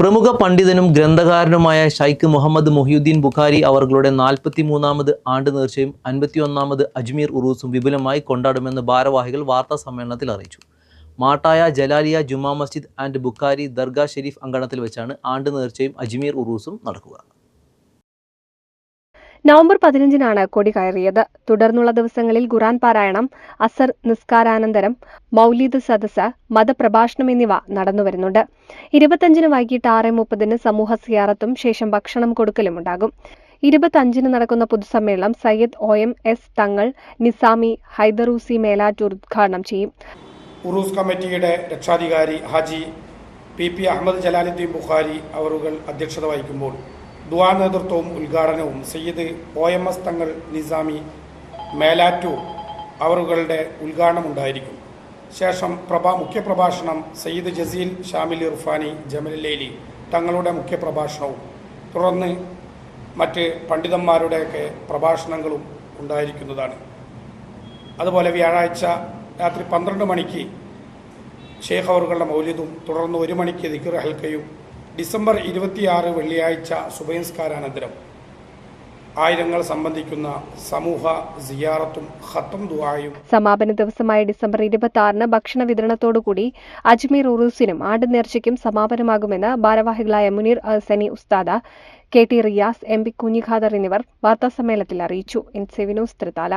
പ്രമുഖ പണ്ഡിതനും ഗ്രന്ഥകാരനുമായ ഷൈഖ് മുഹമ്മദ് മൊഹിയുദ്ദീൻ ബുഖാരി അവർകളുടെ നാൽപ്പത്തി മൂന്നാമത് ആണ്ട് നേർച്ചയും അൻപത്തിയൊന്നാമത് അജ്മീർ ഉറൂസും വിപുലമായി കൊണ്ടാടുമെന്ന് ഭാരവാഹികൾ വാർത്താ സമ്മേളനത്തിൽ അറിയിച്ചു. മാട്ടായ ജലാലിയ ജുമാ മസ്ജിദ് ആൻഡ് ബുഖാരി ദർഗാ ഷെരീഫ് അങ്കണത്തിൽ വെച്ചാണ് ആണ്ട് നേർച്ചയും അജ്മീർ ഉറൂസും നടക്കുക. നവംബർ പതിനഞ്ചിനാണ് കൊടി കയറിയത്. തുടർന്നുള്ള ദിവസങ്ങളിൽ ഖുറാൻ പാരായണം അസർ നിസ്കാരാനന്തരം മൗലീദ് സദസ് മതപ്രഭാഷണം എന്നിവ നടന്നുവരുന്നുണ്ട് ഇരുപത്തഞ്ചിന് വൈകിട്ട് ആറ് മുപ്പതിന് സമൂഹ സിയാറത്തും ശേഷം ഭക്ഷണം കൊടുക്കലും ഉണ്ടാകും. ഇരുപത്തഞ്ചിന് നടക്കുന്ന പൊതുസമ്മേളനം സയ്യദ് ഒ എം എസ് തങ്ങൾ നിസാമി ഹൈദറൂസി മേലാറ്റൂർ ഉദ്ഘാടനം ചെയ്യും. ഉറൂസ് കമ്മിറ്റിയുടെ രക്ഷാധികാരി ഹാജി പി പി അഹമ്മദ് ജലാലുദ്ദീൻ ബുഖാരി അവറുകൾ അധ്യക്ഷത വഹിക്കുമ്പോൾ ദുവാ നേതൃത്വവും ഉദ്ഘാടനവും സയ്യിദ് ഒ എം എസ് തങ്ങൾ നിസാമി മേലാറ്റൂർ അവറുകളുടെ ഉദ്ഘാടനം ഉണ്ടായിരിക്കും. ശേഷം പ്രഭാ മുഖ്യപ്രഭാഷണം സയ്യിദ് ജസീൽ ഷാമിൽ ഇർഫാനി ജമലലേലി തങ്ങളുടെ മുഖ്യപ്രഭാഷണവും. തുടർന്ന് മറ്റ് പണ്ഡിതന്മാരുടെയൊക്കെ പ്രഭാഷണങ്ങളും ഉണ്ടായിരിക്കുന്നതാണ്. അതുപോലെ വ്യാഴാഴ്ച രാത്രി പന്ത്രണ്ട് മണിക്ക് ഷേഖ് അവറുകളുടെ മൗല്യതും തുടർന്ന് ഒരു മണിക്ക് ദിക്കർ ഹൽക്കയും ഡിസംബർ ഇരുപത്തിയാറ് വെള്ളിയാഴ്ച സുബൈൻസ്കാരാനന്തരം ആയിരങ്ങൾ സംബന്ധിക്കുന്ന സമൂഹ സിയാറത്തും ഹത്തും ദുആയും സമാപന ദിവസമായ ഡിസംബർ ഇരുപത്തി ആറിന് ഭക്ഷണ വിതരണത്തോടുകൂടി അജ്മീർ ഉറൂസിനും ആണ്ടുനേർച്ചയ്ക്കും സമാപനമാകുമെന്ന് ഭാരവാഹികളായ Muneer Sani ഉസ്താദ K T Riyas M P Kunhikader എന്നിവർ വാർത്താസമ്മേളനത്തിൽ അറിയിച്ചു. എൻ സെവിനൂസ് തൃത്താല